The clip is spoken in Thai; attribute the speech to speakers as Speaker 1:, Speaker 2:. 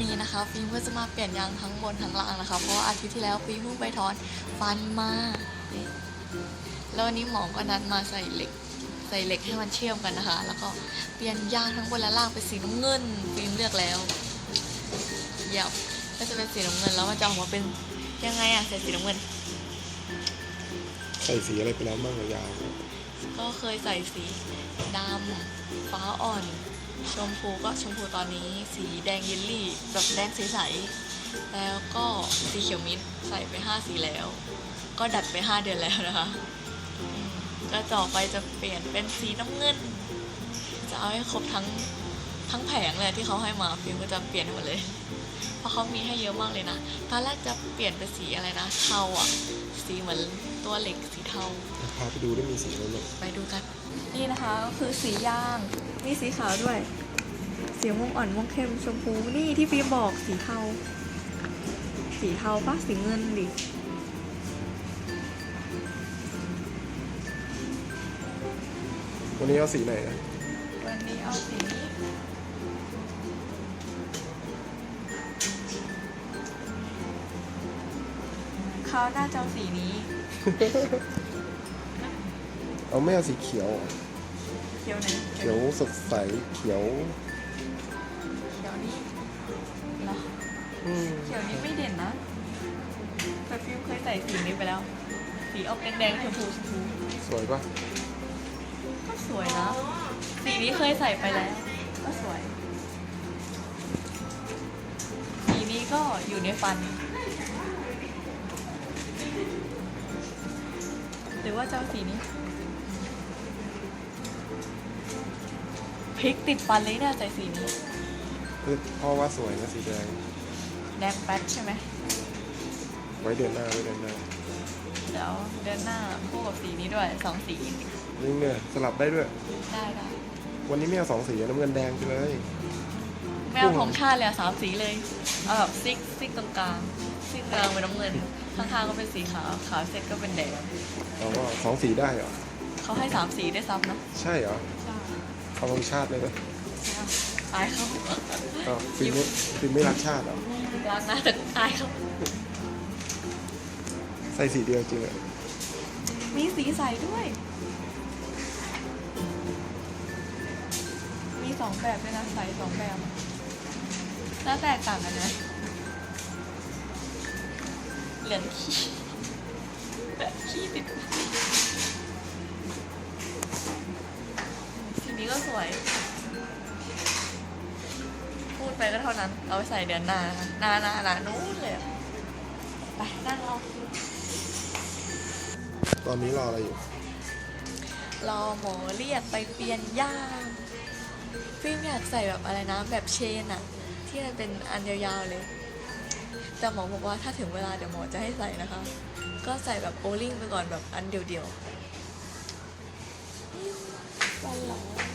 Speaker 1: นะคะฟิล์มก็จะมาเปลี่ยนยางทั้งบนทั้งล่างนะคะ เพราะว่าอาทิตย์ที่แล้วฟิล์มเพิ่งไปถอนฟันมานี่แล้ววันนี้หมอก็นัดมาใส่เหล็ก ใส่เหล็กให้มันเชื่อมกันนะคะ แล้วก็เปลี่ยนยางทั้งบนและล่างเป็นสีน้ำเงินฟิล์มเลือกแล้วเยี่ยมก็จะเป็นสีน้ำเงินแล้วมันจะออกมาเป็นยังไงอะใส่สีน้ำเงิน
Speaker 2: ใส่สีอะไรไปแล้วบ้างอะยาว
Speaker 1: ก็เคยใส่สีดำฟ้าอ่อน ชมพูก็ชมพูตอนนี้ สีแดงเยลลี่แบบแดงใสๆแล้วก็สีเขียวมิ้นท์ใส่ไปห้าสีแล้ว ก็ดัดไปห้าเดือนแล้วนะคะก็ต่อไปจะเปลี่ยนเป็นสีน้ำเงิน จะเอาให้ครบทั้ง ทั้งแผงเลยที่เขาให้มาฟิล์มก็จะเปลี่ยนให้หมดเลย เพราะเขามีให้เยอะมากเลยนะ ตอนแรกจะเปลี่ยนเป็นสีอะไรนะเทาอะ สีเหมือนตัวเหล็กสีเทา
Speaker 2: พาไปดูได้มีสีอะไรเนี่ย
Speaker 1: ไปดูกัน นี่นะคะก็คือสีย่างมีสีขาวด้วย สีม่วงอ่อนม่วงเข้มชมพูนี่ที่ฟิล์มบอกสีเทา สีเทาปะสีเงินดิ
Speaker 2: วันนี้เอาสีไหนนะ
Speaker 1: วันนี้เอาสี เขาน่าจะเอาสีนี้
Speaker 2: เอาไม่เอาสีเขียวอะ
Speaker 1: เขียวไหน
Speaker 2: เขียวสดใส เขียว
Speaker 1: เขียวนี้เหรอ
Speaker 2: อืม
Speaker 1: เขียวนี้ไม่เด่นนะแต่ฟิล์มเคยใส่สีนี้ไปแล้ว สีออกแดงๆชมพูชมพู
Speaker 2: สวยปะ
Speaker 1: ก็สวยนะ สีนี้เคยใส่ไปแล้ว ก็สวย สีนี้ก็อยู่ในฟัน หรือว่าจะเอาสีนี้พริกติดฟันเลยเนี่ยใส่สีนี้
Speaker 2: เอ้ยพ่อว่าสวยนะสีแดง
Speaker 1: แดงแป๊ดใช่ไหม
Speaker 2: ไว้เดือนหน้าไว้เดือนหน้า
Speaker 1: เดี๋ยวเดือนหน้าคู่กับสีนี้ด้วยสองสี
Speaker 2: นี่เนี่ยสลับได้ด้วย
Speaker 1: ได้ได้
Speaker 2: วันนี้ไม่เอาสองสีน้ำเงินแดงไปเลย
Speaker 1: ไม่เอาของชาติเลยอะสามสีเลยเอาแบบซิกซิกตรงกลางซิกกลางเป็นน้ำเงิน ข้างๆก็เป็นสีขาวขาวเสร็จก็เป็นแดง
Speaker 2: เราก็สองสีได้เหรอ
Speaker 1: เขาให้สามสีได้วยซ้ำนะ
Speaker 2: ใช่เหรอ
Speaker 1: ใช่
Speaker 2: เอาลงชาติเลยไหม
Speaker 1: อายเขา
Speaker 2: อ้าวฟิล์มไม่ฟิล์มไม่รักชาติเหรอ
Speaker 1: ล้างหน้าแต่อายเขา
Speaker 2: ใส่สีเดียวจริงอะ
Speaker 1: มีสีใสด้วย มีสองแบบด้วยนะใสสองแบบ แล้วแตกต่างกันนะเหลืองขี้ขี้ติดสีนี้ก็สวย พูดไปก็เท่านั้น เอาไปใส่เดือนหน้านะคะหน้าหน้าหน้านู้นเลยอะไปนั่งรอ
Speaker 2: ตอนนี้รออะไรอยู่
Speaker 1: รอหมอเรียกไปเปลี่ยนย่างฟิล์มอยากใส่แบบอะไรนะแบบเชนอะ ที่มันเป็นอันยาวๆเลย แต่หมอบอกว่าถ้าถึงเวลาเดี๋ยวหมอจะให้ใส่นะคะ ก็ใส่แบบโอลิงไปก่อนแบบอันเดียวๆวันร้อน